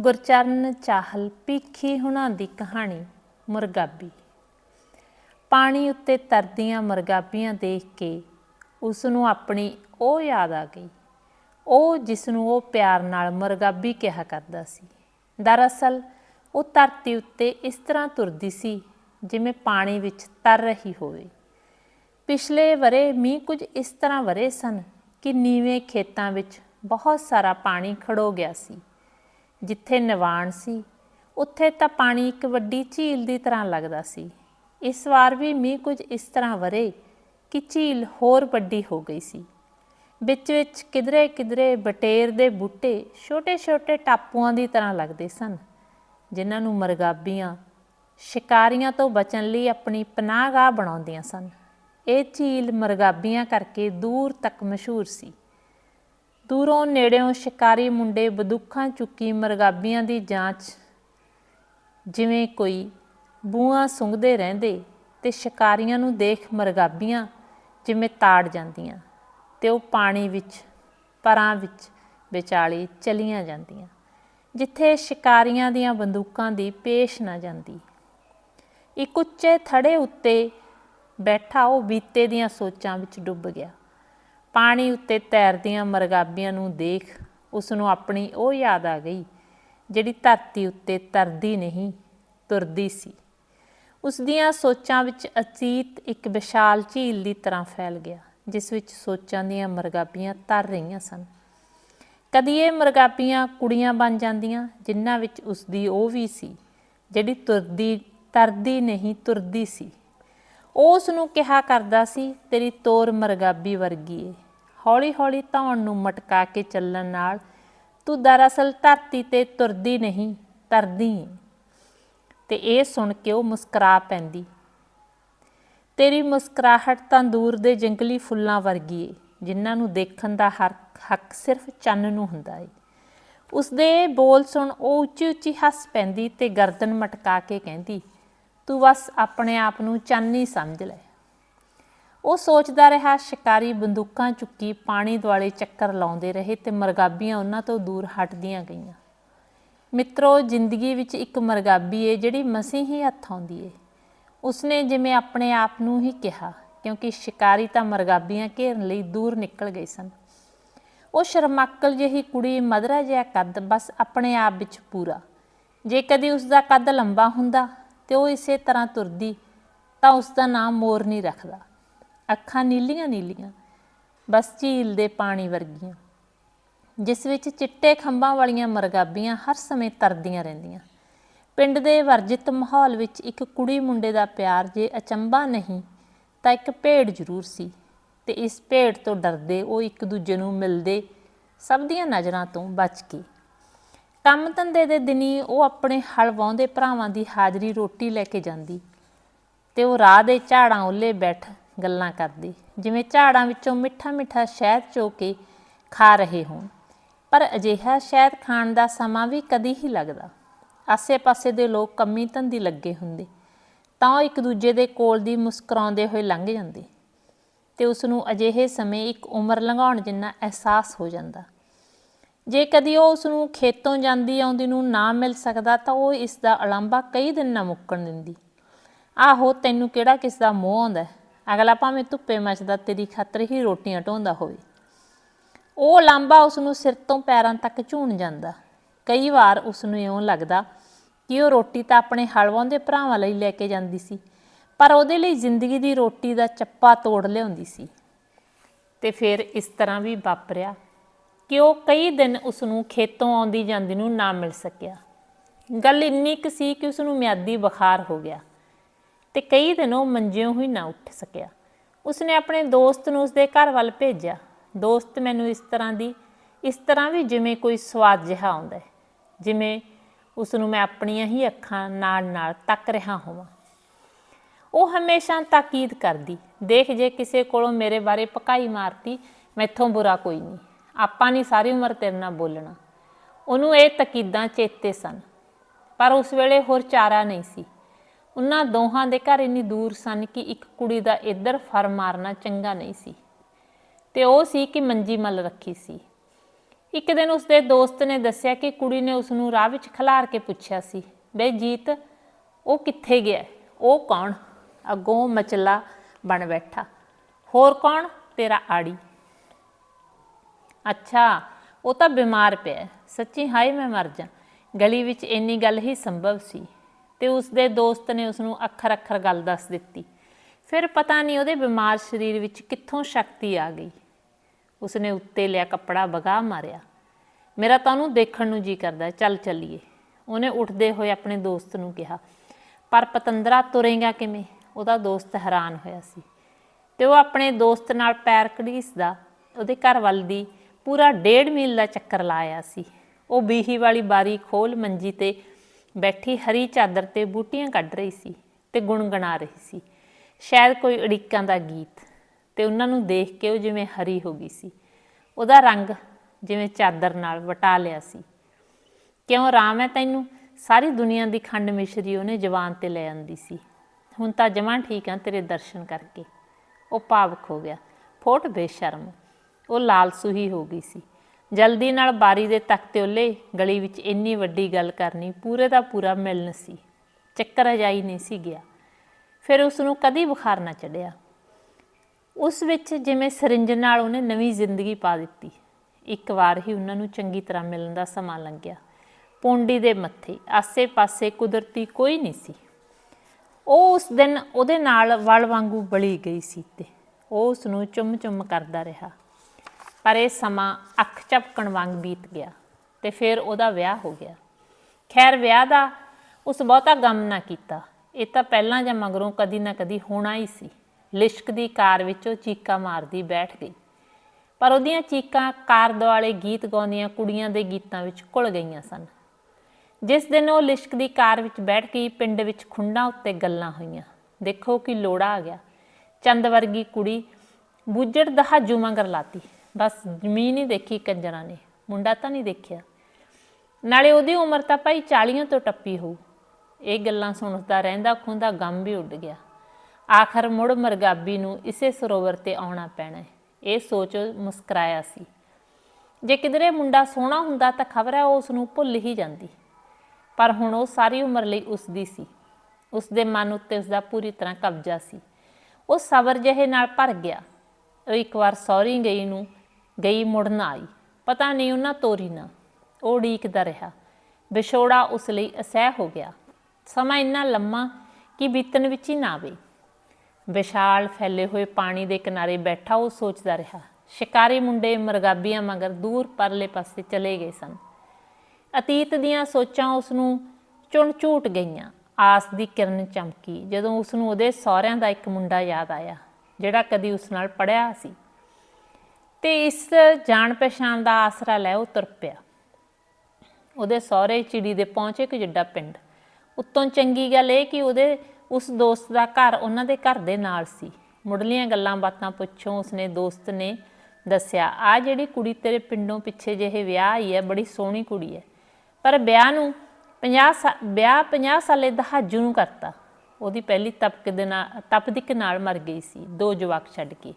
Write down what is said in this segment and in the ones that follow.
ਗੁਰਚਰਨ ਚਾਹਲ ਪੀਖੀ ਹੁਣਾਂ ਦੀ ਕਹਾਣੀ, ਮੁਰਗਾਬੀ। ਪਾਣੀ ਉੱਤੇ ਤਰਦੀਆਂ ਮੁਰਗਾਬੀਆਂ ਦੇਖ ਕੇ ਉਸ ਨੂੰ ਆਪਣੀ ਉਹ ਯਾਦ ਆ ਗਈ। ਉਹ ਜਿਸ ਨੂੰ ਉਹ ਪਿਆਰ ਨਾਲ ਮੁਰਗਾਬੀ ਕਿਹਾ ਕਰਦਾ ਸੀ। ਦਰਅਸਲ, ਉਹ ਧਰਤੀ ਉੱਤੇ ਇਸ ਤਰ੍ਹਾਂ ਤੁਰਦੀ ਸੀ ਜਿਵੇਂ ਪਾਣੀ ਵਿੱਚ ਤਰ ਰਹੀ ਹੋਵੇ। ਪਿਛਲੇ ਵਰੇ ਮੀਂਹ ਕੁਝ ਇਸ ਤਰ੍ਹਾਂ ਵਰੇ ਸਨ ਕਿ ਨੀਵੇਂ ਖੇਤਾਂ ਵਿੱਚ ਬਹੁਤ ਸਾਰਾ ਪਾਣੀ ਖੜੋ ਗਿਆ ਸੀ। ਜਿੱਥੇ ਨਿਵਾਣ ਸੀ, ਉੱਥੇ ਤਾਂ ਪਾਣੀ ਇੱਕ ਵੱਡੀ ਝੀਲ ਦੀ ਤਰ੍ਹਾਂ ਲੱਗਦਾ ਸੀ। ਇਸ ਵਾਰ ਵੀ ਮੀਂਹ ਕੁਝ ਇਸ ਤਰ੍ਹਾਂ ਵਰੇ ਕਿ ਝੀਲ ਹੋਰ ਵੱਡੀ ਹੋ ਗਈ ਸੀ। ਵਿੱਚ ਵਿੱਚ ਕਿਧਰੇ ਕਿਧਰੇ ਬਟੇਰ ਦੇ ਬੂਟੇ ਛੋਟੇ-ਛੋਟੇ ਟਾਪੂਆਂ ਦੀ ਤਰ੍ਹਾਂ ਲੱਗਦੇ ਸਨ, ਜਿਨ੍ਹਾਂ ਨੂੰ ਮਰਗਾਬੀਆਂ, ਸ਼ਿਕਾਰੀਆਂ ਤੋਂ ਬਚਣ ਲਈ ਆਪਣੀ ਪਨਾਹਗਾਹ ਬਣਾਉਂਦੀਆਂ ਸਨ। ਇਹ ਝੀਲ ਮਰਗਾਬੀਆਂ ਕਰਕੇ ਦੂਰ ਤੱਕ ਮਸ਼ਹੂਰ ਸੀ। ਦੂਰੋਂ ਨੇੜਿਓਂ ਸ਼ਿਕਾਰੀ ਮੁੰਡੇ ਬੰਦੂਕਾਂ ਚੁੱਕੀ ਮਰਗਾਬੀਆਂ ਦੀ ਜਾਂਚ। ਜਿਵੇਂ ਕੋਈ ਬੂਆਂ ਸੁੰਘਦੇ ਰਹਿੰਦੇ ਤੇ ਸ਼ਿਕਾਰੀਆਂ ਨੂੰ ਦੇਖ ਮਰਗਾਬੀਆਂ ਜਿਵੇਂ ਤਾੜ ਜਾਂਦੀਆਂ ਤੇ ਉਹ ਪਾਣੀ ਵਿੱਚ, ਪਰਾਂ ਵਿੱਚ ਵਿਚਾਲੇ ਚਲੀਆਂ ਜਾਂਦੀਆਂ, ਜਿੱਥੇ ਸ਼ਿਕਾਰੀਆਂ ਦੀਆਂ ਬੰਦੂਕਾਂ ਦੀ ਪੇਸ਼ ਨਾ ਜਾਂਦੀ। ਇੱਕ ਉੱਚੇ ਥੜੇ ਉੱਤੇ ਬੈਠਾ ਉਹ ਬੀਤੇ ਦੀਆਂ ਸੋਚਾਂ ਵਿੱਚ ਡੁੱਬ ਗਿਆ। ਪਾਣੀ ਉੱਤੇ ਤੈਰਦੀਆਂ ਮਰਗਾਬੀਆਂ ਨੂੰ ਦੇਖ ਉਸ ਨੂੰ ਆਪਣੀ ਉਹ ਯਾਦ ਆ ਗਈ, ਜਿਹੜੀ ਧਰਤੀ ਉੱਤੇ ਤਰਦੀ ਨਹੀਂ, ਤੁਰਦੀ ਸੀ। ਉਸ ਦੀਆਂ ਸੋਚਾਂ ਵਿੱਚ ਅਤੀਤ ਇੱਕ ਵਿਸ਼ਾਲ ਝੀਲ ਦੀ ਤਰ੍ਹਾਂ ਫੈਲ ਗਿਆ, ਜਿਸ ਵਿੱਚ ਸੋਚਾਂ ਦੀਆਂ ਮਰਗਾਬੀਆਂ ਤਰ ਰਹੀਆਂ ਸਨ। ਕਦੀ ਇਹ ਮਰਗਾਬੀਆਂ ਕੁੜੀਆਂ ਬਣ ਜਾਂਦੀਆਂ, ਜਿਨ੍ਹਾਂ ਵਿੱਚ ਉਸ ਦੀ ਉਹ ਵੀ ਸੀ, ਜਿਹੜੀ ਤੁਰਦੀ, ਤਰਦੀ ਨਹੀਂ, ਤੁਰਦੀ ਸੀ। ਉਹ ਉਸ ਨੂੰ ਕਿਹਾ ਕਰਦਾ ਸੀ, ਤੇਰੀ ਤੋਰ ਮਰਗਾਬੀ ਵਰਗੀ ਏ। ਹੌਲੀ ਹੌਲੀ ਧੌਣ ਨੂੰ ਮਟਕਾ ਕੇ ਚੱਲਣ ਨਾਲ ਤੂੰ ਦਰਅਸਲ ਧਰਤੀ ਤੇ ਤੁਰਦੀ ਨਹੀਂ, ਤਰਦੀ ਏ। ਤੇ ਇਹ ਸੁਣ ਕੇ ਉਹ ਮੁਸਕਰਾ ਪੈਂਦੀ। ਤੇਰੀ ਮੁਸਕਰਾਹਟ ਤਾਂ ਦੂਰ ਦੇ ਜੰਗਲੀ ਫੁੱਲਾਂ ਵਰਗੀ ਏ, ਜਿਨ੍ਹਾਂ ਨੂੰ ਦੇਖਣ ਦਾ ਹਰ, ਹੱਕ ਸਿਰਫ ਚੰਨ ਨੂੰ ਹੁੰਦਾ ਏ। ਉਸਦੇ ਬੋਲ ਸੁਣ ਉਹ ਉੱਚੀ ਉੱਚੀ ਹੱਸ ਪੈਂਦੀ ਤੇ ਗਰਦਨ ਮਟਕਾ ਕੇ ਕਹਿੰਦੀ, ਤੂੰ ਬਸ ਆਪਣੇ ਆਪ ਨੂੰ ਚੰਨ ਹੀ ਸਮਝ ਲੈ। ਉਹ ਸੋਚਦਾ ਰਿਹਾ, ਸ਼ਿਕਾਰੀ ਬੰਦੂਕਾਂ ਚੁੱਕੀ ਪਾਣੀ ਦੁਆਲੇ ਚੱਕਰ ਲਾਉਂਦੇ ਰਹੇ ਤੇ ਮਰਗਾਬੀਆਂ ਉਹਨਾਂ ਤੋਂ ਦੂਰ ਹਟਦੀਆਂ ਗਈਆਂ। ਮਿੱਤਰੋ, ਜ਼ਿੰਦਗੀ ਵਿੱਚ ਇੱਕ ਮਰਗਾਬੀ ਏ ਜਿਹੜੀ ਮਸੀਂ ਹੀ ਹੱਥ ਆਉਂਦੀ ਏ। ਉਸਨੇ ਜਿਵੇਂ ਆਪਣੇ ਆਪ ਨੂੰ ਹੀ ਕਿਹਾ, ਕਿਉਂਕਿ ਸ਼ਿਕਾਰੀ ਤਾਂ ਮਰਗਾਬੀਆਂ ਘੇਰਨ ਲਈ ਦੂਰ ਨਿਕਲ ਗਏ ਸਨ। ਉਹ ਸ਼ਰਮਾਕਲ ਜਿਹੀ ਕੁੜੀ ਮਧਰਾ ਜਿਹਾ ਕੱਦ ਬਸ ਆਪਣੇ ਆਪ ਵਿੱਚ ਪੂਰਾ। ਜੇ ਕਦੀ ਉਸ ਦਾ ਕੱਦ ਲੰਬਾ ਹੁੰਦਾ ਤੇ ਉਹ ਇਸੇ ਤਰ੍ਹਾਂ ਤੁਰਦੀ, ਤਾਂ ਉਸ ਦਾ ਨਾਮ ਮੋਰ ਨਹੀਂ ਰੱਖਦਾ। ਅੱਖਾਂ ਨੀਲੀਆਂ ਨੀਲੀਆਂ, ਬਸ ਝੀਲ ਦੇ ਪਾਣੀ ਵਰਗੀਆਂ, ਜਿਸ ਵਿੱਚ ਚਿੱਟੇ ਖੰਭਾਂ ਵਾਲੀਆਂ ਮਰਗਾਬੀਆਂ ਹਰ ਸਮੇਂ ਤਰਦੀਆਂ ਰਹਿੰਦੀਆਂ। ਪਿੰਡ ਦੇ ਵਰਜਿਤ ਮਾਹੌਲ ਵਿੱਚ ਇੱਕ ਕੁੜੀ ਮੁੰਡੇ ਦਾ ਪਿਆਰ ਜੇ ਅਚੰਭਾ ਨਹੀਂ, ਤਾਂ ਇੱਕ ਭੇਡ ਜ਼ਰੂਰ ਸੀ, ਤੇ ਇਸ ਭੇਡ ਤੋਂ ਡਰਦੇ ਉਹ ਇੱਕ ਦੂਜੇ ਨੂੰ ਮਿਲਦੇ ਸਭ ਦੀਆਂ ਨਜ਼ਰਾਂ ਤੋਂ ਬਚ ਕੇ। ਕੰਮ ਧੰਦੇ ਦੇ ਦਿਨੀ ਉਹ ਆਪਣੇ ਹਲ ਵਾਹੁੰਦੇ ਭਰਾਵਾਂ ਦੀ ਹਾਜ਼ਰੀ ਰੋਟੀ ਲੈ ਕੇ ਜਾਂਦੀ, ਤੇ ਉਹ ਰਾਹ ਦੇ ਝਾੜਾਂ ਉੱਲੇ ਬੈਠ ਗੱਲਾਂ ਕਰਦੀ। ਜਿਵੇਂ ਝਾੜਾਂ ਵਿੱਚੋਂ ਮਿੱਠਾ ਮਿੱਠਾ ਸ਼ਹਿਦ ਚੋ ਕੇ ਖਾ ਰਹੇ ਹੋਣ। ਪਰ ਅਜਿਹਾ ਸ਼ਹਿਦ ਖਾਣ ਦਾ ਸਮਾਂ ਵੀ ਕਦੀ ਹੀ ਲੱਗਦਾ। ਆਸੇ-ਪਾਸੇ ਦੇ ਲੋਕ ਕੰਮੀ ਧੰਦੀ ਲੱਗੇ ਹੁੰਦੇ। ਤਾਂ ਉਹ ਇੱਕ ਦੂਜੇ ਦੇ ਕੋਲ ਦੀ ਮੁਸਕਰਾਉਂਦੇ ਹੋਏ ਲੰਘ ਜਾਂਦੇ। ਤੇ ਉਸ ਨੂੰ ਅਜਿਹੇ ਸਮੇਂ ਇੱਕ ਉਮਰ ਲੰਘਾਉਣ ਜਿੰਨਾ ਅਹਿਸਾਸ ਹੋ ਜਾਂਦਾ। ਜੇ ਕਦੀ ਉਹ ਉਸ ਨੂੰ ਖੇਤੋਂ ਜਾਂਦੀ ਆਉਂਦੀ ਨੂੰ ਨਾ ਮਿਲ ਸਕਦਾ ਤਾਂ ਉਹ ਇਸ ਦਾ ਅਲੰਬਾ ਕਈ ਦਿਨ ਨਾ ਮੁੱਕਣ ਦਿੰਦੀ। ਆਹੋ, ਤੈਨੂੰ ਕਿਹੜਾ ਕਿਸ ਦਾ ਮੋਹ ਆਉਂਦਾ ਅਗਲਾ ਭਾਵੇਂ ਧੁੱਪੇ ਮੱਚਦਾ, ਤੇਰੀ ਖਾਤਰ ਹੀ ਰੋਟੀਆਂ ਢੋਂਦਾ ਹੋਵੇ। ਉਹ ਲਾਂਬਾ ਉਸ ਨੂੰ ਸਿਰ ਤੋਂ ਪੈਰਾਂ ਤੱਕ ਝੂਣ ਜਾਂਦਾ। ਕਈ ਵਾਰ ਉਸ ਨੂੰ ਇਉਂ ਲੱਗਦਾ ਕਿ ਉਹ ਰੋਟੀ ਤਾਂ ਆਪਣੇ ਹਲਵਾਉਂਦੇ ਭਰਾਵਾਂ ਲਈ ਲੈ ਕੇ ਜਾਂਦੀ ਸੀ, ਪਰ ਉਹਦੇ ਲਈ ਜ਼ਿੰਦਗੀ ਦੀ ਰੋਟੀ ਦਾ ਚੱਪਾ ਤੋੜ ਲਿਆਉਂਦੀ ਸੀ। ਤੇ ਫਿਰ ਇਸ ਤਰ੍ਹਾਂ ਵੀ ਵਾਪਰਿਆ ਕਿ ਉਹ ਕਈ ਦਿਨ ਉਸ ਨੂੰ ਖੇਤੋਂ ਆਉਂਦੀ ਜਾਂਦੀ ਨੂੰ ਨਾ ਮਿਲ ਸਕਿਆ। ਗੱਲ ਇੰਨੀ ਕੁ ਸੀ ਕਿ ਉਸ ਨੂੰ ਮਿਆਦੀ ਬੁਖਾਰ ਹੋ ਗਿਆ। ਤੇ ਕਈ ਦਿਨ ਉਹ ਮੰਜਿਓਂ ਹੀ ਨਾ ਉੱਠ ਸਕਿਆ। ਉਸਨੇ ਆਪਣੇ ਦੋਸਤ ਨੂੰ ਉਸਦੇ ਘਰ ਵੱਲ ਭੇਜਿਆ। ਦੋਸਤ ਮੈਨੂੰ ਇਸ ਤਰ੍ਹਾਂ ਦੀ, ਇਸ ਤਰ੍ਹਾਂ ਵੀ ਜਿਵੇਂ ਕੋਈ ਸਵਾਦ ਜਿਹਾ ਆਉਂਦਾ ਹੈ, ਜਿਵੇਂ ਉਸ ਨੂੰ ਮੈਂ ਆਪਣੀਆਂ ਹੀ ਅੱਖਾਂ ਨਾਲ ਨਾਲ ਤੱਕ ਰਿਹਾ ਹੋਵਾਂ। ਉਹ ਹਮੇਸ਼ਾ ਤਾਕੀਦ ਕਰਦੀ, ਦੇਖ ਜੇ ਕਿਸੇ ਕੋਲੋਂ ਮੇਰੇ ਬਾਰੇ ਪਕਾਈ ਮਾਰਤੀ, ਮੈਥੋਂ ਬੁਰਾ ਕੋਈ ਨਹੀਂ। ਆਪਾਂ ਨਹੀਂ ਸਾਰੀ ਉਮਰ ਤੇਰੇ ਨਾਲ ਬੋਲਣਾ। ਉਹਨੂੰ ਇਹ ਤਕੀਦਾਂ ਚੇਤੇ ਸਨ, ਪਰ ਉਸ ਵੇਲੇ ਹੋਰ ਚਾਰਾ ਨਹੀਂ ਸੀ। ਉਹਨਾਂ ਦੋਹਾਂ ਦੇ ਘਰ ਇੰਨੀ ਦੂਰ ਸਨ ਕਿ ਇੱਕ ਕੁੜੀ ਦਾ ਇੱਧਰ ਫਰ ਮਾਰਨਾ ਚੰਗਾ ਨਹੀਂ ਸੀ। ਤੇ ਉਹ ਸੀ ਕਿ ਮੰਜੀ ਮਲ ਰੱਖੀ ਸੀ। ਇੱਕ ਦਿਨ ਉਸਦੇ ਦੋਸਤ ਨੇ ਦੱਸਿਆ ਕਿ ਕੁੜੀ ਨੇ ਉਸ ਨੂੰ ਰਾਹ ਵਿੱਚ ਖਿਲਾਰ ਕੇ ਪੁੱਛਿਆ ਸੀ ਬਈ ਜੀਤ, ਉਹ ਕਿੱਥੇ ਗਿਆ? ਉਹ ਕੌਣ? ਅੱਗੋਂ ਮਚਲਾ ਬਣ ਬੈਠਾ। ਹੋਰ ਕੌਣ? ਤੇਰਾ ਆੜੀ। ਅੱਛਾ, ਉਹ ਤਾਂ ਬਿਮਾਰ ਪਿਆ। ਸੱਚੀ ਹਾਏ, ਮੈਂ ਮਰ ਜਾ। ਗਲੀ ਵਿੱਚ ਇੰਨੀ ਗੱਲ ਹੀ ਸੰਭਵ ਸੀ। ਤੇ ਉਸਦੇ ਦੋਸਤ ਨੇ ਉਸ ਨੂੰ ਅੱਖਰ ਅੱਖਰ ਗੱਲ ਦੱਸ ਦਿੱਤੀ। ਫਿਰ ਪਤਾ ਨਹੀਂ ਉਹਦੇ ਬਿਮਾਰ ਸਰੀਰ ਵਿੱਚ ਕਿੱਥੋਂ ਸ਼ਕਤੀ ਆ ਗਈ। ਉਸਨੇ ਉੱਤੇ ਲਿਆ ਕੱਪੜਾ ਬਗਾ ਮਾਰਿਆ। ਮੇਰਾ ਤਾਂ ਉਹਨੂੰ ਦੇਖਣ ਨੂੰ ਜੀ ਕਰਦਾ, ਚੱਲ ਚੱਲੀਏ। ਉਹਨੇ ਉੱਠਦੇ ਹੋਏ ਆਪਣੇ ਦੋਸਤ ਨੂੰ ਕਿਹਾ, ਪਰ ਪਤੰਦਰਾ, ਤੁਰੇਗਾ ਕਿਵੇਂ? ਉਹਦਾ ਦੋਸਤ ਹੈਰਾਨ ਹੋਇਆ ਸੀ। ਤੇ ਉਹ ਆਪਣੇ ਦੋਸਤ ਨਾਲ ਪੈਰ ਘੜੀਸਦਾ ਉਹਦੇ ਘਰ ਵੱਲ ਦੀ ਪੂਰਾ ਡੇਢ ਮੀਲ ਦਾ ਚੱਕਰ ਲਾਇਆ ਸੀ। ਉਹ ਬੀਹੀ ਵਾਲੀ ਬਾਰੀ ਖੋਲ ਮੰਜੀ ਤੇ ਬੈਠੀ ਹਰੀ ਚਾਦਰ ਤੇ ਬੂਟੀਆਂ ਕੱਢ ਰਹੀ ਸੀ ਤੇ ਗੁਣਗੁਣਾ ਰਹੀ ਸੀ। ਸ਼ਾਇਦ ਕੋਈ ਅੜਿੱਕਾਂ ਦਾ ਗੀਤ। ਤੇ ਉਹਨਾਂ ਨੂੰ ਦੇਖ ਕੇ ਉਹ ਜਿਵੇਂ ਹਰੀ ਹੋ ਗਈ ਸੀ। ਉਹਦਾ ਰੰਗ ਜਿਵੇਂ ਚਾਦਰ ਨਾਲ ਵਟਾ ਲਿਆ ਸੀ। ਕਿਉਂ ਆਰਾਮ ਹੈ ਤੈਨੂੰ? ਸਾਰੀ ਦੁਨੀਆ ਦੀ ਖੰਡ ਮਿਸ਼ਰੀ ਉਹਨੇ ਜਵਾਨ ਤੇ ਲੈ ਆਂਦੀ ਸੀ। ਹੁਣ ਤਾਂ ਜਮਾਂ ਠੀਕ ਆ ਤੇਰੇ ਦਰਸ਼ਨ ਕਰਕੇ। ਉਹ ਭਾਵਕ ਹੋ ਗਿਆ। ਫੋਟ ਬੇਸ਼ਰਮ। ਉਹ ਲਾਲਸੂ ਹੀ ਹੋ ਗਈ ਸੀ। ਜਲਦੀ ਨਾਲ ਬਾਰੀ ਦੇ ਤਖਤੇ ਉੱਲੇ ਗਲੀ ਵਿੱਚ ਇੰਨੀ ਵੱਡੀ ਗੱਲ ਕਰਨੀ ਪੂਰੇ ਦਾ ਪੂਰਾ ਮਿਲਣ ਸੀ। ਚੱਕਰ ਅਜਾਈ ਨਹੀਂ ਸੀ ਗਿਆ। ਫਿਰ ਉਸ ਨੂੰ ਕਦੀ ਬੁਖਾਰ ਨਾ ਚੜਿਆ। ਉਸ ਵਿੱਚ ਜਿਵੇਂ ਸਰਿੰਜ ਨਾਲ ਉਹਨੇ ਨਵੀਂ ਜ਼ਿੰਦਗੀ ਪਾ ਦਿੱਤੀ। ਇੱਕ ਵਾਰ ਹੀ ਉਹਨਾਂ ਨੂੰ ਚੰਗੀ ਤਰ੍ਹਾਂ ਮਿਲਣ ਦਾ ਸਮਾਂ ਲੰਘਿਆ। ਪੌਂਡੀ ਦੇ ਮੱਥੇ, ਆਸੇ-ਪਾਸੇ ਕੁਦਰਤੀ ਕੋਈ ਨਹੀਂ ਸੀ। ਉਹ ਉਸ ਦਿਨ ਉਹਦੇ ਨਾਲ ਵਲ ਵਾਂਗੂ ਬਲੀ ਗਈ ਸੀ ਤੇ ਉਹ ਉਸ ਨੂੰ ਚੁੰਮ-ਚੁੰਮ ਕਰਦਾ ਰਿਹਾ। ਪਰ ਇਹ ਸਮਾਂ ਅੱਖ ਝਪਕਣ ਵਾਂਗ ਬੀਤ ਗਿਆ ਤੇ ਫਿਰ ਉਹਦਾ ਵਿਆਹ ਹੋ ਗਿਆ। ਖੈਰ, ਵਿਆਹ ਦਾ ਉਸ ਬਹੁਤਾ ਗਮ ਨਾ ਕੀਤਾ। ਇਹ ਤਾਂ ਪਹਿਲਾਂ ਜਾਂ ਮਗਰੋਂ ਕਦੀ ਨਾ ਕਦੀ ਹੋਣਾ ਹੀ ਸੀ। ਲਿਸ਼ਕ ਦੀ ਕਾਰ ਵਿੱਚ ਉਹ ਚੀਕਾਂ ਮਾਰਦੀ ਬੈਠ ਗਈ। ਪਰ ਉਹਦੀਆਂ ਚੀਕਾਂ ਕਾਰ ਦੁਆਲੇ ਗੀਤ ਗਾਉਂਦੀਆਂ ਕੁੜੀਆਂ ਦੇ ਗੀਤਾਂ ਵਿੱਚ ਘੁਲ ਗਈਆਂ ਸਨ। ਜਿਸ ਦਿਨ ਉਹ ਲਿਸ਼ਕ ਦੀ ਕਾਰ ਵਿੱਚ ਬੈਠ ਗਈ, ਪਿੰਡ ਵਿੱਚ ਖੁੰਡਾਂ ਉੱਤੇ ਗੱਲਾਂ ਹੋਈਆਂ। ਦੇਖੋ ਕਿ ਲੋੜਾ ਆ ਗਿਆ। ਚੰਦ ਵਰਗੀ ਕੁੜੀ ਬੁੱਜੜ ਦਹਾਜੂ ਮੰਗਰ ਲਾਤੀ। ਬਸ ਜ਼ਮੀਨ ਹੀ ਦੇਖੀ ਕੰਜਰਾਂ ਨੇ, ਮੁੰਡਾ ਤਾਂ ਨਹੀਂ ਦੇਖਿਆ। ਨਾਲੇ ਉਹਦੀ ਉਮਰ ਤਾਂ ਭਾਈ 40 ਤੋਂ ਟੱਪੀ ਹੋਊ। ਇਹ ਗੱਲਾਂ ਸੁਣਦਾ ਰਹਿੰਦਾ, ਖੁੰਦਾ ਗਮ ਵੀ ਉੱਡ ਗਿਆ। ਆਖਰ ਮੁੜ ਮਰਗਾਬੀ ਨੂੰ ਇਸੇ ਸਰੋਵਰ ਤੇ ਆਉਣਾ ਪੈਣਾ ਇਹ ਸੋਚ ਮੁਸਕਰਾਇਆ ਸੀ। ਜੇ ਕਿਧਰੇ ਮੁੰਡਾ ਸੋਹਣਾ ਹੁੰਦਾ ਤਾਂ ਖਬਰ ਹੈ ਉਹ ਉਸ ਨੂੰ ਭੁੱਲ ਹੀ ਜਾਂਦੀ। ਪਰ ਹੁਣ ਉਹ ਸਾਰੀ ਉਮਰ ਲਈ ਉਸ ਦੀ ਸੀ। ਉਸ ਦੇ ਮਨ ਉੱਤੇ ਉਸ ਦਾ ਪੂਰੀ ਤਰ੍ਹਾਂ ਕਬਜ਼ਾ ਸੀ। ਉਹ ਸਬਰ ਜਿਹੇ ਨਾਲ ਭਰ ਗਿਆ। ਉਹ ਇੱਕ ਵਾਰ ਸੌਰੀ ਗਈ ਨੂੰ ਗਈ ਮੁੜ ਨਾ ਆਈ। ਪਤਾ ਨਹੀਂ ਉਹਨਾਂ ਤੋਰੀ ਨਾ। ਉਹ ਉਡੀਕਦਾ ਰਿਹਾ। ਵਿਛੋੜਾ ਉਸ ਲਈ ਅਸਹਿ ਹੋ ਗਿਆ। ਸਮਾਂ ਇੰਨਾ ਲੰਮਾ ਕਿ ਬੀਤਣ ਵਿੱਚ ਹੀ ਨਾ ਆਵੇ। ਵਿਸ਼ਾਲ ਫੈਲੇ ਹੋਏ ਪਾਣੀ ਦੇ ਕਿਨਾਰੇ ਬੈਠਾ ਉਹ ਸੋਚਦਾ ਰਿਹਾ। ਸ਼ਿਕਾਰੀ ਮੁੰਡੇ ਮਰਗਾਬੀਆਂ ਮਗਰ ਦੂਰ ਪਰਲੇ ਪਾਸੇ ਚਲੇ ਗਏ ਸਨ। ਅਤੀਤ ਦੀਆਂ ਸੋਚਾਂ ਉਸ ਨੂੰ ਚੁਣ ਝੂਟ ਗਈਆਂ। ਆਸ ਦੀ ਕਿਰਨ ਚਮਕੀ। ਜਦੋਂ ਉਸ ਨੂੰ ਉਹਦੇ ਸਹੁਰਿਆਂ ਦਾ ਇੱਕ ਮੁੰਡਾ ਯਾਦ ਆਇਆ, ਜਿਹੜਾ ਕਦੀ ਉਸ ਨਾਲ ਪੜਿਆ ਸੀ। ਤੇ ਇਸ ਜਾਣ ਪਛਾਣ ਦਾ ਆਸਰਾ ਲੈ ਉਹ ਤੁਰ ਪਿਆ। ਉਹਦੇ ਸਹੁਰੇ ਚਿੜੀ ਦੇ ਪਹੁੰਚੇ ਇੱਕ ਜਿੱਡਾ ਪਿੰਡ। ਉੱਤੋਂ ਚੰਗੀ ਗੱਲ ਇਹ ਕਿ ਉਹਦੇ, ਉਸ ਦੋਸਤ ਦਾ ਘਰ ਉਹਨਾਂ ਦੇ ਘਰ ਦੇ ਨਾਲ ਸੀ। ਮੁੱਢਲੀਆਂ ਗੱਲਾਂ ਬਾਤਾਂ ਪੁੱਛੋਂ, ਉਸਨੇ ਦੋਸਤ ਨੇ ਦੱਸਿਆ, ਆ ਜਿਹੜੀ ਕੁੜੀ ਤੇਰੇ ਪਿੰਡੋਂ ਪਿੱਛੇ ਜਿਹੇ ਵਿਆਹ ਆਈ ਹੈ, ਬੜੀ ਸੋਹਣੀ ਕੁੜੀ ਹੈ। ਪਰ ਵਿਆਹ ਨੂੰ 50 ਵਿਆਹ 50 ਸਾਲੇ ਦਹਾਜੂ ਨੂੰ ਕਰਤਾ। ਉਹਦੀ ਪਹਿਲੀ ਤਪਕ ਦੇ ਨਾਲ, ਤਪਦਿਕ ਨਾਲ ਮਰ ਗਈ ਸੀ, ਦੋ ਜਵਾਕ ਛੱਡ ਕੇ।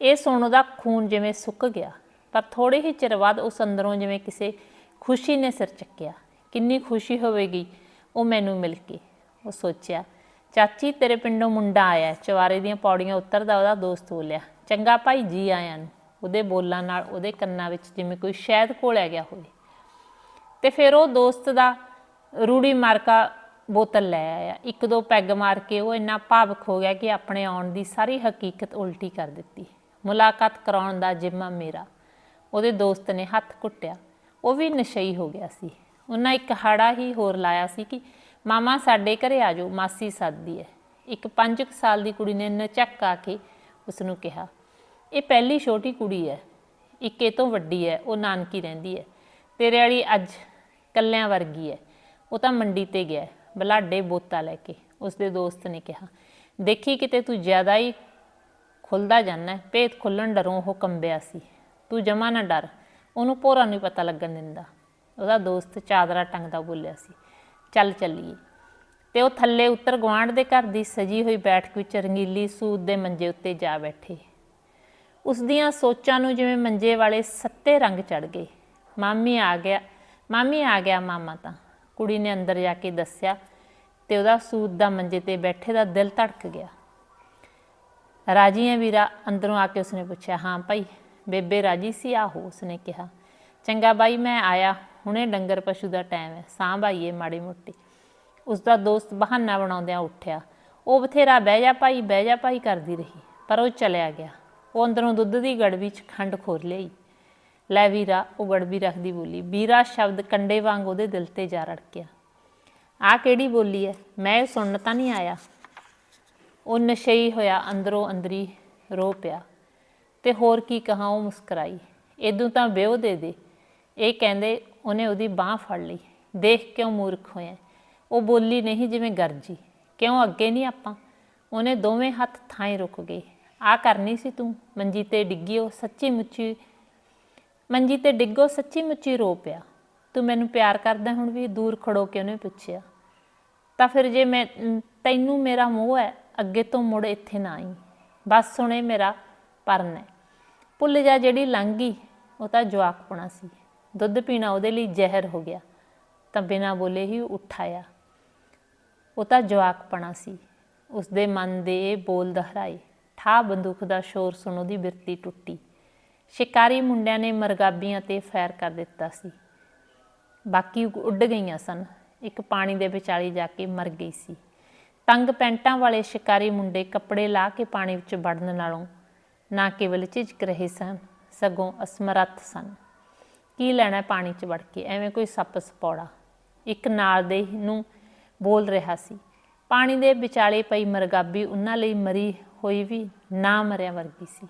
ਇਹ ਸੁਣ ਉਹਦਾ ਖੂਨ ਜਿਵੇਂ ਸੁੱਕ ਗਿਆ ਪਰ ਥੋੜੇ ਹੀ ਚਿਰ ਬਾਅਦ ਉਸ ਅੰਦਰੋਂ ਜਿਵੇਂ ਕਿਸੇ ਖੁਸ਼ੀ ਨੇ ਸਿਰ ਚੱਕਿਆ, ਕਿੰਨੀ ਖੁਸ਼ੀ ਹੋਵੇਗੀ, ਉਹ ਮੈਨੂੰ ਮਿਲ ਕੇ, ਉਹ ਸੋਚਿਆ, ਚਾਚੀ ਤੇਰੇ ਪਿੰਡੋਂ ਮੁੰਡਾ ਆਇਆ ਚਵਾਰੇ ਦੀਆਂ ਪੌੜੀਆਂ ਉਤਰਦਾ ਉਹਦਾ ਦੋਸਤ ਬੋਲਿਆ, ਚੰਗਾ ਭਾਈ ਜੀ ਆਇਆਂ ਨੂੰ। ਉਹਦੇ ਬੋਲਾਂ ਨਾਲ ਉਹਦੇ ਕੰਨਾਂ ਵਿੱਚ ਜਿਵੇਂ ਕੋਈ ਸ਼ਹਿਦ ਘੋਲਿਆ ਗਿਆ ਹੋਵੇ। ਤੇ ਫਿਰ ਉਹ ਦੋਸਤ ਦਾ ਰੂੜੀ ਮਾਰਕਾ ਬੋਤਲ ਲੈ ਆਇਆ। ਇੱਕ ਦੋ ਪੈਗ ਮਾਰ ਕੇ ਉਹ ਇੰਨਾ ਭਾਵਕ ਹੋ ਗਿਆ ਕਿ ਆਪਣੇ ਆਉਣ ਦੀ ਸਾਰੀ ਹਕੀਕਤ ਉਲਟੀ ਕਰ ਦਿੱਤੀ। ਮੁਲਾਕਾਤ ਕਰਾਉਣ ਦਾ ਜਿੰਮਾ ਮੇਰਾ। ਉਹਦੇ ਦੋਸਤ ਨੇ ਹੱਥ ਕੁੱਟਿਆ। ਉਹ ਵੀ ਨਸ਼ਈ ਹੋ ਗਿਆ ਸੀ। ਉਹਨਾਂ ਇੱਕ ਹਾੜਾ ਹੀ ਹੋਰ ਲਾਇਆ ਸੀ ਕਿ, ਮਾਮਾ, ਸਾਡੇ ਘਰੇ ਆ ਜਾਓ, ਮਾਸੀ ਸੱਦਦੀ ਹੈ ਇੱਕ 5 ਸਾਲ ਦੀ ਕੁੜੀ ਨੇ ਨਚੱਕ ਆ ਕੇ ਉਸ ਨੂੰ ਕਿਹਾ, ਇਹ ਪਹਿਲੀ ਛੋਟੀ ਕੁੜੀ ਹੈ ਇੱਕ ਇਹ ਤੋਂ ਵੱਡੀ ਹੈ ਉਹ ਨਾਨਕੀ ਰਹਿੰਦੀ ਹੈ ਤੇਰੇ ਵਾਲੀ ਅੱਜ ਕੱਲਿਆਂ ਵਰਗੀ ਹੈ ਉਹ ਤਾਂ ਮੰਡੀ ਤੇ ਗਿਆ ਬਲਾਡੇ ਬੋਤਾ ਲੈ ਕੇ। ਉਸਦੇ ਦੋਸਤ ਨੇ ਕਿਹਾ, ਦੇਖੀ ਕਿਤੇ ਤੂੰ ਜ਼ਿਆਦਾ ਹੀ ਖੁੱਲਦਾ ਜਾਂਦਾ ਭੇਤ ਖੁੱਲਣ ਡਰੋਂ ਉਹ ਕੰਬਿਆ ਸੀ। ਤੂੰ ਜਮਾ ਨਾ ਡਰ, ਉਹਨੂੰ ਭੋਰਾ ਨਹੀਂ ਪਤਾ ਲੱਗਣ ਦਿੰਦਾ। ਉਹਦਾ ਦੋਸਤ ਚਾਦਰਾ ਟੰਗਦਾ ਬੋਲਿਆ ਸੀ, ਚੱਲ ਚੱਲੀਏ। ਤੇ ਉਹ ਥੱਲੇ ਉੱਤਰ ਗੁਆਂਢ ਦੇ ਘਰ ਦੀ ਸਜੀ ਹੋਈ ਬੈਠਕ ਵਿੱਚ ਰੰਗੀਲੀ ਸੂਦ ਦੇ ਮੰਜੇ ਉੱਤੇ ਜਾ ਬੈਠੇ। ਉਸ ਦੀਆਂ ਸੋਚਾਂ ਨੂੰ ਜਿਵੇਂ ਮੰਜੇ ਵਾਲੇ ਸੱਤੇ ਰੰਗ ਚੜ ਗਏ। ਮਾਮੀ ਆ ਗਿਆ, ਮਾਮੀ ਆ ਗਿਆ ਮਾਮਾ ਤਾਂ। ਕੁੜੀ ਨੇ ਅੰਦਰ ਜਾ ਕੇ ਦੱਸਿਆ ਤੇ ਉਹਦਾ ਸੂਤ ਦਾ ਮੰਜੇ ਤੇ ਬੈਠੇ ਦਾ ਦਿਲ ਧੜਕ ਗਿਆ। ਰਾਜੀ ਹੈ ਵੀਰਾ, ਅੰਦਰੋਂ ਆ ਕੇ ਉਸਨੇ ਪੁੱਛਿਆ, ਹਾਂ ਭਾਈ, ਬੇਬੇ ਰਾਜੀ ਸੀ? ਆਹੋ ਉਸਨੇ ਕਿਹਾ, ਚੰਗਾ ਬਾਈ, ਮੈਂ ਆਇਆ, ਹੁਣੇ ਡੰਗਰ ਪਸ਼ੂ ਦਾ ਟਾਈਮ ਹੈ, ਸਾਂਭ ਆਈਏ ਮਾੜੀ ਮੋਟੀ। ਉਸ ਦਾ ਦੋਸਤ ਬਹਾਨਾ ਬਣਾਉਂਦਿਆਂ ਉੱਠਿਆ, ਉਹ ਬਥੇਰਾ ਬਹਿ ਜਾ ਭਾਈ, ਬਹਿ ਜਾ ਭਾਈ ਕਰਦੀ ਰਹੀ, ਪਰ ਉਹ ਚਲਿਆ ਗਿਆ। ਉਹ ਅੰਦਰੋਂ ਦੁੱਧ ਦੀ ਗੜਵੀ 'ਚ ਖੰਡ ਖੋਰ ਲਈ ਲੈ ਵੀਰਾ, ਉਹ ਗੜਵੀ ਰੱਖਦੀ ਬੋਲੀ, ਵੀਰਾ ਸ਼ਬਦ ਕੰਡੇ ਵਾਂਗ ਉਹਦੇ ਦਿਲ ਤੇ ਜਾ ਰੜਕਿਆ। ਆ ਕਿਹੜੀ ਬੋਲੀ ਹੈ? ਮੈਂ ਇਹ ਸੁਣਨ ਤਾਂ ਨਹੀਂ ਆਇਆ। ਉਹ ਨਸ਼ਈ ਹੋਇਆ, ਅੰਦਰੋਂ ਅੰਦਰੀ ਰੋ ਪਿਆ। ਤੇ ਹੋਰ ਕੀ ਕਹਾਂ, ਉਹ ਮੁਸਕਰਾਈ। ਇਦੋਂ ਤਾਂ ਵਿਉ ਦੇ ਦੇ। ਇਹ ਕਹਿੰਦੇ ਉਹਨੇ ਉਹਦੀ ਬਾਹ ਫੜ ਲਈ। ਦੇਖ ਕਿਉਂ ਮੂਰਖ ਹੋਇਆ। ਉਹ ਬੋਲੀ ਨਹੀਂ ਜਿਵੇਂ ਗਰਜੀ। ਕਿਉਂ ਅੱਗੇ ਨਹੀਂ ਆਪਾਂ? ਉਹਨੇ ਦੋਵੇਂ ਹੱਥ ਥਾਂ ਰੁਕ ਗਏ। ਆ ਕਰਨੀ ਸੀ ਤੂੰ? ਮੰਜੀ ਤੇ ਡਿੱਗੀ ਉਹ ਸੱਚੀ ਮੁੱਚੀ ਮੰਜੀ ਤੇ ਡਿੱਗੋ, ਸੱਚੀ ਮੁੱਚੀ ਰੋ ਪਿਆ। ਤੂੰ ਮੈਨੂੰ ਪਿਆਰ ਕਰਦਾ ਹੁਣ ਵੀ? ਦੂਰ ਖੜੋ ਕੇ ਉਹਨੇ ਪੁੱਛਿਆ। ਤਾਂ ਫਿਰ ਜੇ ਮੈਂ ਤੈਨੂੰ ਮੇਰਾ ਮੋਹ ਹੈ ਅੱਗੇ ਤੋਂ ਮੁੜ ਇੱਥੇ ਨਾ ਆਈ। ਬਸ ਸੁਣੇ ਮੇਰਾ ਪਰਨ ਹੈ। ਭੁੱਲ ਜਾ ਜਿਹੜੀ ਲੰਘੀ ਉਹ ਤਾਂ ਜਵਾਕਪਣਾ ਸੀ। ਦੁੱਧ ਪੀਣਾ ਉਹਦੇ ਲਈ ਜ਼ਹਿਰ ਹੋ ਗਿਆ। ਤਾਂ ਬਿਨਾਂ ਬੋਲੇ ਹੀ ਉਠਾਇਆ ਉਹ ਤਾਂ ਜਵਾਕਪਣਾ ਸੀ। ਉਸਦੇ ਮਨ ਦੇ ਇਹ ਬੋਲ ਦਹਰਾਏ। ਠਾ ਬੰਦੂਕ ਦਾ ਸ਼ੋਰ ਸੁਣ ਉਹਦੀ ਬਿਰਤੀ ਟੁੱਟੀ। ਸ਼ਿਕਾਰੀ ਮੁੰਡਿਆਂ ਨੇ ਮਰਗਾਬੀਆਂ ਤੇ ਫੈਰ ਕਰ ਦਿੱਤਾ ਸੀ। ਬਾਕੀ ਉੱਡ ਗਈਆਂ ਸਨ। ਇੱਕ ਪਾਣੀ ਦੇ ਵਿਚਾਲੀ ਜਾ ਕੇ ਮਰ ਗਈ ਸੀ। ਤੰਗ ਪੈਂਟਾਂ ਵਾਲੇ ਸ਼ਿਕਾਰੀ ਮੁੰਡੇ ਕੱਪੜੇ ਲਾ ਕੇ ਪਾਣੀ ਵਿੱਚ ਵੜਨ ਨਾਲੋਂ ਨਾ ਕੇਵਲ ਝਿਜਕ ਰਹੇ ਸਨ, ਸਗੋਂ ਅਸਮਰੱਥ ਸਨ। ਕੀ ਲੈਣਾ ਪਾਣੀ 'ਚ ਵੜ ਕੇ? ਐਵੇਂ ਕੋਈ ਸੱਪ ਸਪੌੜਾ। ਇੱਕ ਨਾਲ ਦੇ ਨੂੰ ਬੋਲ ਰਿਹਾ ਸੀ, ਪਾਣੀ ਦੇ ਵਿਚਾਲੇ ਪਈ ਮਰਗਾਬੀ ਉਹਨਾਂ ਲਈ ਮਰੀ ਹੋਈ ਵੀ ਨਾ ਮਰਿਆ ਵਰਗੀ ਸੀ।